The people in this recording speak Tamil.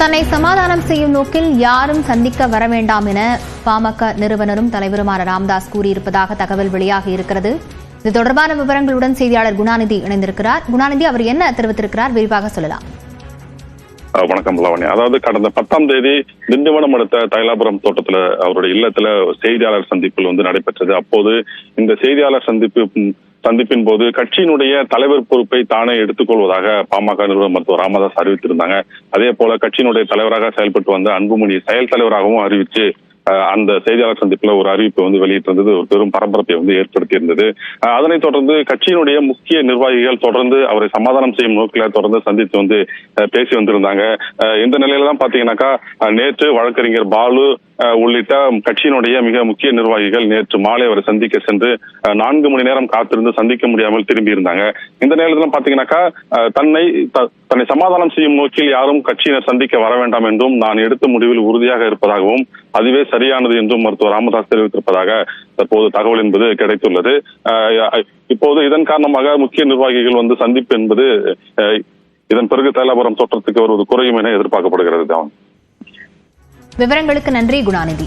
தன்னை சமாதானம் செய்யும் நோக்கில் யாரும் சந்திக்க வர வேண்டாம் என பாமக நிறுவனரும் தலைவருமான ராமதாஸ் கூறியிருப்பதாக தகவல் வெளியாகி இருக்கிறது. இது தொடர்பான விவரங்களுடன் செய்தியாளர் குணாநிதி இணைந்திருக்கிறார். குணாநிதி அவர் என்ன தெரிவித்திருக்கிறார்? விரிவாக சொல்லலாம். வணக்கம் லாவணி அதாவது கடந்த பத்தாம் தேதி திண்டிவனம் அடுத்த தைலாபுரம் தோட்டத்துல அவருடைய இல்லத்துல செய்தியாளர் சந்திப்பில் வந்து நடைபெற்றது. அப்போது இந்த செய்தியாளர் சந்திப்பு சந்திப்பின் போது கட்சியினுடைய தலைவர் பொறுப்பை தானே எடுத்துக்கொள்வதாக பாமக நிறுவனர் மருத்துவர் ராமதாஸ் அறிவித்திருந்தாங்க. அதே போல கட்சியினுடைய தலைவராக செயல்பட்டு வந்த அன்புமணி செயல் தலைவராகவும் அறிவிச்சு அந்த செய்தியாளர் சந்திப்புல ஒரு அறிவிப்பை வந்து வெளியிட்டிருந்தது. ஒரு பெரும் பரபரப்பை வந்து ஏற்படுத்தி இருந்தது அதனைத் தொடர்ந்து கட்சியினுடைய முக்கிய நிர்வாகிகள் தொடர்ந்து அவரை சமாதானம் செய்யும் நோக்கில தொடர்ந்து சந்தித்து வந்து பேசி வந்திருந்தாங்க. இந்த நிலையில தான் பாத்தீங்கன்னாக்கா நேற்று வழக்கறிஞர் பாலு உள்ளிட்ட கட்சியினுடைய மிக முக்கிய நிர்வாகிகள் நேற்று மாலை அவரை சந்திக்க சென்று நான்கு மணி நேரம் காத்திருந்து சந்திக்க முடியாமல் திரும்பி இருந்தாங்க இந்த நேரத்தில் பாத்தீங்கன்னாக்கா தன்னை த- தன்னை சமாதானம் செய்யும் நோக்கில் யாரும் கட்சியினர் சந்திக்க வர வேண்டாம் என்றும் நான் எடுத்த முடிவில் உறுதியாக இருப்பதாகவும் அதுவே சரியானது என்றும் மருத்துவர் ராமதாஸ் தெரிவித்திருப்பதாக தற்போது தகவல் என்பது கிடைத்துள்ளது. இப்போது இதன் காரணமாக முக்கிய நிர்வாகிகள் வந்து சந்திப்பு என்பது அஹ், இதன் பிறகு தேலாபுரம் தோற்றத்துக்கு வருவது குறையும் என எதிர்பார்க்கப்படுகிறது தான் விவரங்களுக்கு நன்றி குணாநிதி.